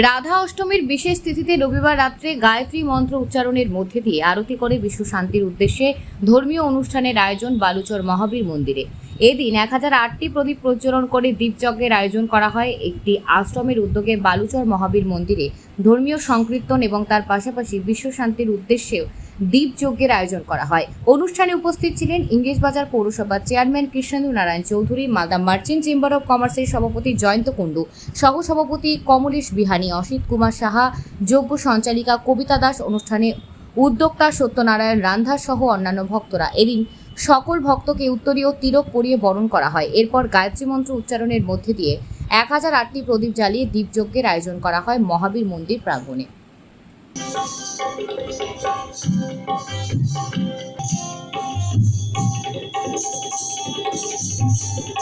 রাধা অষ্টমীর বিশেষ তিথিতে রবিবার রাত্রে গায়ত্রী মন্ত্র উচ্চারণের মধ্যে দিয়ে আরতি করে বিশ্ব শান্তির উদ্দেশ্যে ধর্মীয় অনুষ্ঠানের আয়োজন বালুচর মহাবীর মন্দিরে। এদিন এক হাজার আটটি প্রদীপ প্রজ্বলন করে দীপযজ্ঞের আয়োজন করা হয়। একটি আশ্রমের উদ্যোগে বালুচর মহাবীর মন্দিরে ধর্মীয় সংকীর্তন এবং তার পাশাপাশি বিশ্ব শান্তির উদ্দেশ্যেও দীপযজ্ঞের আয়োজন করা হয়। অনুষ্ঠানে উপস্থিত ছিলেন ইংরেজবাজার পৌরসভার chairman Krishnendu Narayan Chowdhury, Malda merchant chamber of কমার্সের সভাপতি জয়ন্ত কুণ্ডু সহ সভাপতি কমলেশ বিহানী, অসিত কুমার সাহা যোগ্য সঞ্চালিকা কবিতা দাস অনুষ্ঠানে উদ্যোক্তা সত্যনারায়ণ রান্ধার সহ অন্যান্য ভক্তরা। এদিন সকল ভক্তকে উত্তরীয় তিলক পরিয়ে বরণ করা হয়। এরপর গায়ত্রী মন্ত্র উচ্চারণের মধ্যে দিয়ে এক হাজার আটটি প্রদীপ জ্বালিয়ে দীপযজ্ঞের আয়োজন করা হয় মহাবীর মন্দির প্রাঙ্গণে। Thank you.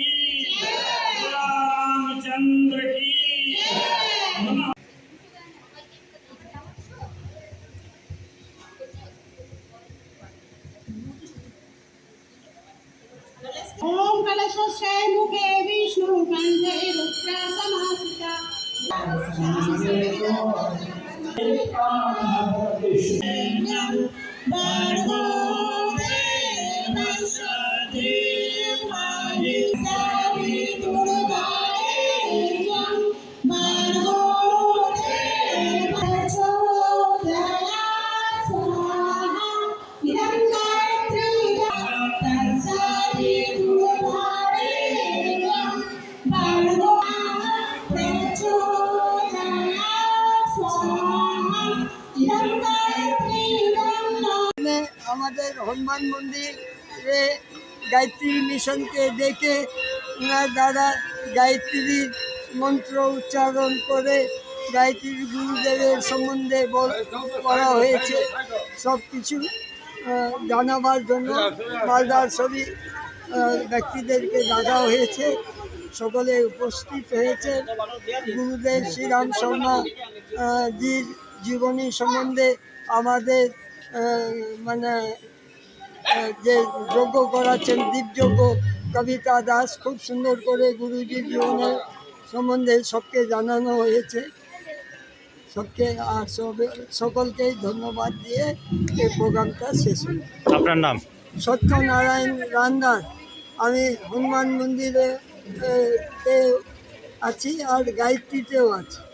ॐ कलशोश्रय मुखे विष्णु कण्ठे रुद्रा समासिता আমাদের হনুমান মন্দিরে গায়ত্রী মিশনকে ডেকে ওনার দ্বারা গায়ত্রীর মন্ত্র উচ্চারণ করে গায়ত্রী গুরুদেবের সম্বন্ধে করা হয়েছে। সব কিছু জানাবার জন্য মালদার আহ, ব্যক্তিদেরকে ডাকা হয়েছে। সকলে উপস্থিত হয়েছে। গুরুদেব শ্রীরাম শর্মা জির জীবনী সম্বন্ধে আমাদের মানে যে যজ্ঞ করাচ্ছেন দীপযজ্ঞ কবিতা দাস খুব সুন্দর করে গুরুজির জীবনের সম্বন্ধে সবকে জানানো হয়েছে। সবকে আর সবে- সকলকেই ধন্যবাদ দিয়ে এই প্রোগ্রামটা শেষ হলো। আপনার নাম? সত্যনারায়ণ রান্দার। আমি হনুমান মন্দিরে আছি আর গায়ত্রীতেও আছি।